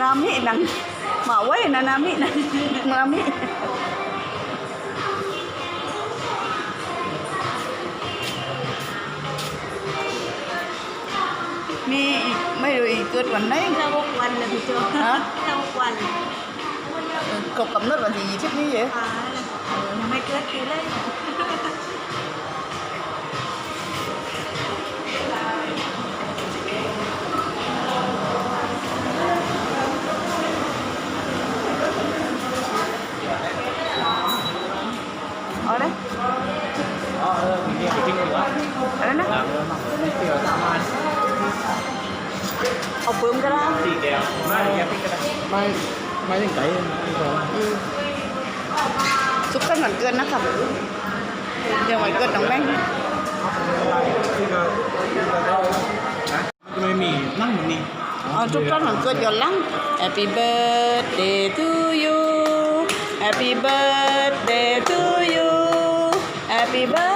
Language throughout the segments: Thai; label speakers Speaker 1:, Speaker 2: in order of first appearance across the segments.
Speaker 1: นามินังมาไว้นะนามินะนามิมีอีกไม่รู้อีกเกิดวันไหน
Speaker 2: เร
Speaker 1: อ
Speaker 2: อมีเรี
Speaker 3: ยกไปทิ้งดีกว่า
Speaker 1: อะไรนะ
Speaker 3: หลังเออมาเกี่ยวสามอัน
Speaker 1: เอาปืนก็ได้
Speaker 3: สี่เดียวไม่เรียกทิ้งก็ได้ไม่ไม่ถึงใจไม่พอ
Speaker 1: อืมสุขสันต์วันเกิดนะครับเดี๋ยววันเกิดน้องแม่ง
Speaker 3: ไม่มีนั่งมันนี่
Speaker 1: เอาทุกท่านวันเกิดย้อนหลัง Happy birthday to you Happy birthday to you Happy birthday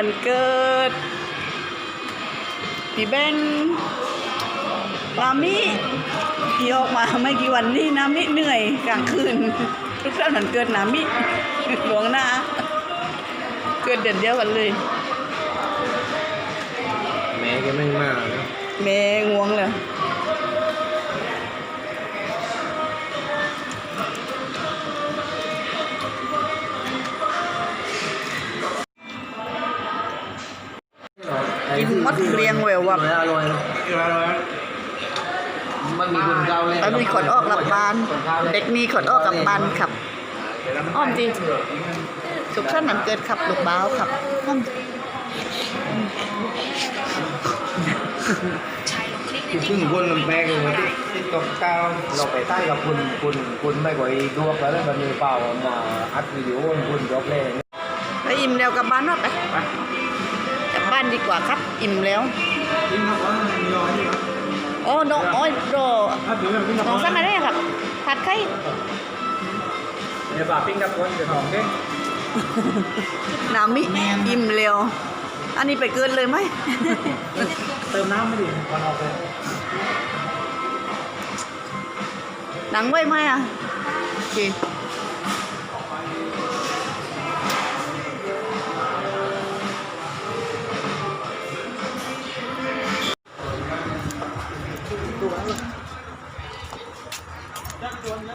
Speaker 1: วันเกิด พี่แบงค์นามิที่ออกมาไม่กี่วันนี้นามิเหนื่อยกลางคืนทุกท่านวันเกิดนามิหลวงหน้า เกิดเดือนเดียวกันเลย
Speaker 3: แม่แกไม่มานะ
Speaker 1: แม่ง่วงเลย กินมัดเรียงแวววับ
Speaker 3: อร่อยอร่อยมันมีคนเก่าเลย
Speaker 1: แล้วมีขนออกกลับบ้าน เด็กมีขนออกกลับบ้านครับ อ้อมจริงสุขสันต์วันเกิดครับลูกบ้าวครับอ้อม
Speaker 3: คือพึ่งคนมันแปลกเลยที่ที่ตกเก้าเราไปใต้กับคุณคุณคุณไม่ไหวดวกแล้วมันมีเปล่ามาอัดวิดีโอคุณยกเล่น
Speaker 1: แล้วอิ่มแล้วกลับบ้านว่าไปกลับบ้านดีกว่าครับ อิ่มแล้ว
Speaker 3: ยิ่งนักว่ามีน้อยนี่ครับ
Speaker 1: โอ้น้องโอ้ยโด
Speaker 3: ถ้าถือแบบพี่น้
Speaker 1: น้
Speaker 3: อ
Speaker 1: องงสั่งอะไรอะครับ ผัดไข่
Speaker 3: เดี๋ยวบาปิ้งกับคนจะหอมเด้
Speaker 1: นามิอิ่มเร็วอันนี้ไปเกินเลยไหม
Speaker 3: เติมน้ำไม่ดีก่อนออกเลย
Speaker 1: หนังไว้ไหมอะโอเค